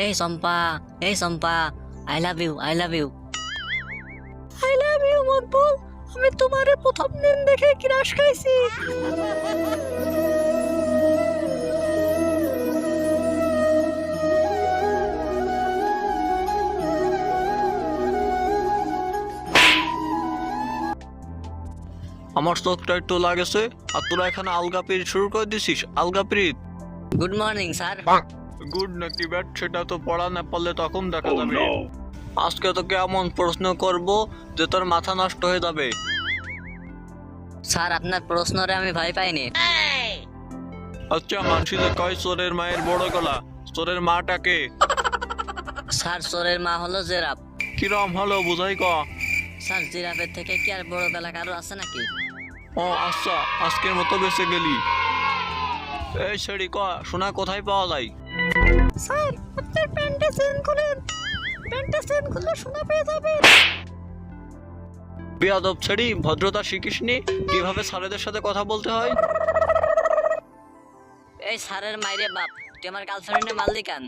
এই সম্পা এই Sampa I love you I love you I love you Maqbool আমি তোমারে প্রথম দিন দেখে ক্রাশ খাইছি। আমার চোখটা একটু লাগেছে আর তোরা এখানে আলগা পিরিত শুরু করে দিছিস আলগা পিরিত। গুড মর্নিং স্যার গুড নাকি ব্যাট? সেটা তো পড়া না পারলে তখন দেখা যাবে। আজকে তোকে এমন প্রশ্ন করব যে তোর মাথা নষ্ট হয়ে যাবে। স্যার আপনার প্রশ্নরে আমি ভয় পাইনি। আচ্ছা মানসি যে কয় চোরের মায়ের বড় গলা? চোরের মাটাকে স্যার সোরের মা হলো জেরাফ। কিরম হলো বুঝাই ক? স্যার জিরাফের থেকে কি আর বড় বেলা কারও আছে নাকি? ও আচ্ছা আজকের মতো বেঁচে গেলি। এই ছেড়ি ক সোনা কোথায় পাওয়া যায়? স্যার আপনার প্যান্টে চেন খুলেন প্যান্টে চেন খুললে সোনা পেয়ে যাবেন। বেয়াদব ছেড়ি ভদ্রতা শিখিসনি? কীভাবে স্যারেদের সাথে কথা বলতে হয়? এই স্যারের মাইরে বাপ তুই আমার গার্লফ্রেন্ডে মাল দিকান